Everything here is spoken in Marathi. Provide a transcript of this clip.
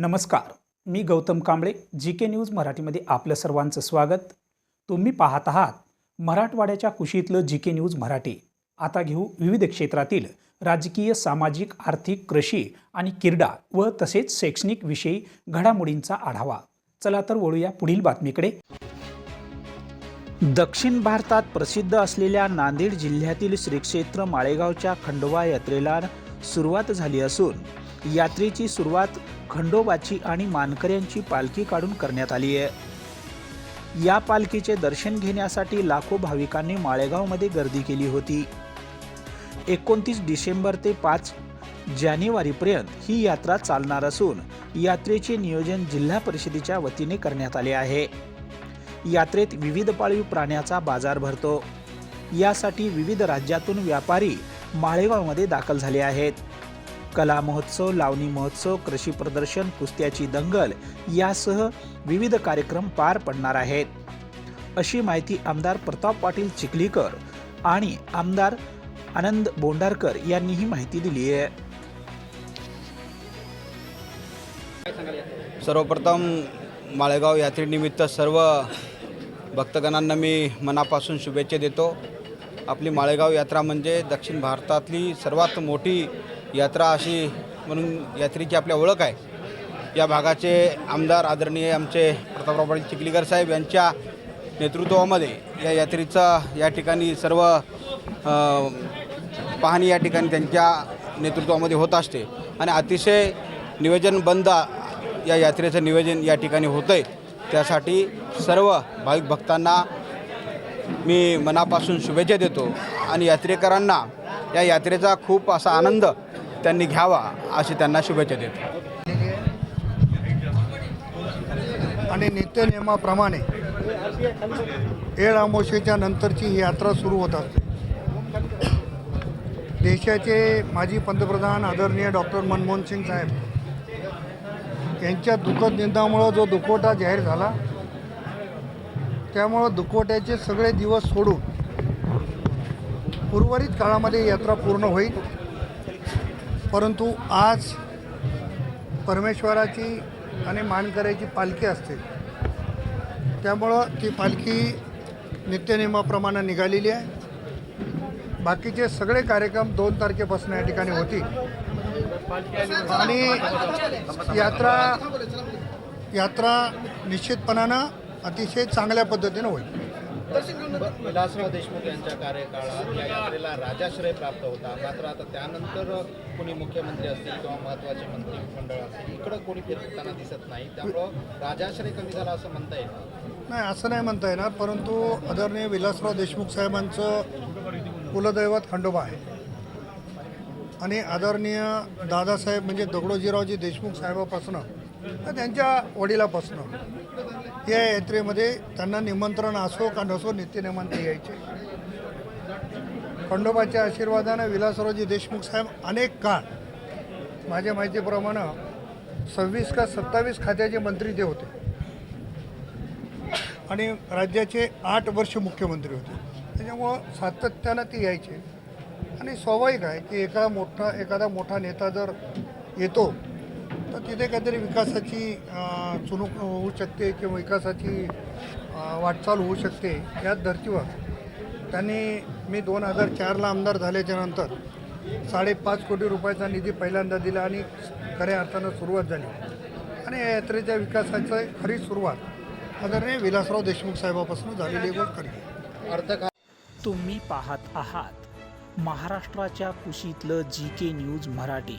नमस्कार मी Gautam Kamble G K news मराठीमध्ये आपलं सर्वांचं स्वागत. तुम्ही पाहत आहात मराठवाड्याच्या कुशीतलं जी के न्यूज मराठी. आता घेऊ विविध क्षेत्रातील राजकीय सामाजिक आर्थिक कृषी आणि क्रीडा व तसेच शैक्षणिक विषयी घडामोडींचा आढावा. चला तर वळूया पुढील बातमीकडे. दक्षिण भारतात प्रसिद्ध असलेल्या नांदेड जिल्ह्यातील श्रीक्षेत्र माळेगावच्या खंडोबा यात्रेला सुरुवात झाली असून यात्रेची सुरुवात खंडोबाची आणि मानकऱ्यांची पालखी काढून करण्यात आली आहे. या पालखीचे दर्शन घेण्यासाठी लाखो भाविकांनी माळेगावमध्ये गर्दी केली होती. एकोणतीस डिसेंबर ते पाच जानेवारीपर्यंत ही यात्रा चालणार असून यात्रेचे नियोजन जिल्हा परिषदेच्या वतीने करण्यात आले आहे. यात्रेत विविध पाळीव प्राण्याचा बाजार भरतो. यासाठी विविध राज्यातून व्यापारी माळेगावमध्ये दाखल झाले आहेत. कला महोत्सव लावणी महोत्सव कृषी प्रदर्शन कुस्त्याची दंगल यासह विविध कार्यक्रम पार पडणार आहेत. अशी माहिती आमदार प्रताप पाटील चिखलीकर आणि आमदार आनंद बोंडारकर यांनी ही माहिती दिली आहे. सर्वप्रथम माळेगाव यात्रेनिमित्त सर्व भक्तगणांना मी मनापासून शुभेच्छा देतो. आपली माळेगाव यात्रा म्हणजे दक्षिण भारतातली सर्वात मोठी यात्रा अशी म्हणून यात्रेची आपल्या ओळख आहे. या भागाचे आमदार आदरणीय आमचे प्रतापराव पाटील चिखलीकर साहेब यांच्या नेतृत्वामध्ये या यात्रेचा या ठिकाणी सर्व पाहणी या ठिकाणी त्यांच्या नेतृत्वामध्ये होत असते. आणि अतिशय नियोजनबंद या यात्रेचं नियोजन या ठिकाणी होतं आहे त्यासाठी सर्व भाविक भक्तांना मी मनापासून शुभेच्छा देतो. आणि यात्रेकरांना या यात्रेचा खूप असा आनंद त्यांनी घ्यावा अशी त्यांना शुभेच्छा देत. आणि नित्यनियमाप्रमाणे एळ अमावस्येच्या नंतरची ही यात्रा सुरू होत असते. देशाचे माजी पंतप्रधान आदरणीय डॉक्टर मनमोहन सिंग साहेब यांच्या दुःखद निंदामुळं जो दुखवटा जाहीर झाला त्यामुळं दुखवट्याचे सगळे दिवस सोडून उर्वरित काळामध्ये यात्रा पूर्ण होईल. परंतु आज परमेश्वराची आणि मानकऱ्याची पालखी असते. त्यामुळं ती पालखी नित्यनियमाप्रमाणे निघालेली आहे. बाकीचे सगळे कार्यक्रम दोन तारखेपासून या ठिकाणी होती आणि यात्रा यात्रा निश्चितपणानं अतिशय चांगल्या पद्धतीनं होईल. विलासराव देशमुख यांच्या कार्यकाळात या यात्रेला राजाश्रय प्राप्त होता. मात्र आता त्यानंतर कोणी मुख्यमंत्री असतील किंवा महत्त्वाचे मंत्रिमंडळ असतील इकडं कोणी फिरताना दिसत नाही. त्यामुळं राजाश्रय कमी झाला असं म्हणता येईल नाही असं नाही म्हणता येणार परंतु आदरणीय विलासराव देशमुख साहेबांचं कुलदैवत खंडोबा आहे. आणि आदरणीय दादासाहेब म्हणजे दगडोजीरावजी देशमुख साहेबापासून त्यांच्या वडिलापासून या यात्रेमध्ये त्यांना निमंत्रण असो का नसो नित्यनियमांत यायचे. खंडोबाच्या आशीर्वादानं विलासरावजी देशमुख साहेब अनेक काळ माझ्या माहितीप्रमाणे सव्वीस का सत्तावीस खात्याचे मंत्री ते होते. आणि राज्याचे आठ वर्ष मुख्यमंत्री होते. त्याच्यामुळं सातत्यानं ते यायचे. आणि स्वाभाविक आहे की एका मोठा एखादा मोठा नेता जर येतो तर तिथे काहीतरी विकासाची चुणूक होऊ शकते किंवा विकासाची वाटचाल होऊ शकते याच धर्तीवर. त्यांनी मी दोन हजार चारला आमदार झाल्याच्यानंतर साडेपाच कोटी रुपयाचा निधी पहिल्यांदा दिला आणि खऱ्या अर्थानं सुरुवात झाली. आणि या यात्रेच्या विकासाची खरी सुरुवात आदरणीय विलासराव देशमुख साहेबापासून झालेली गोष्ट खरी. अर्थ तुम्ही पाहत आहात महाराष्ट्राच्या कुशीतलं जी के न्यूज मराठी.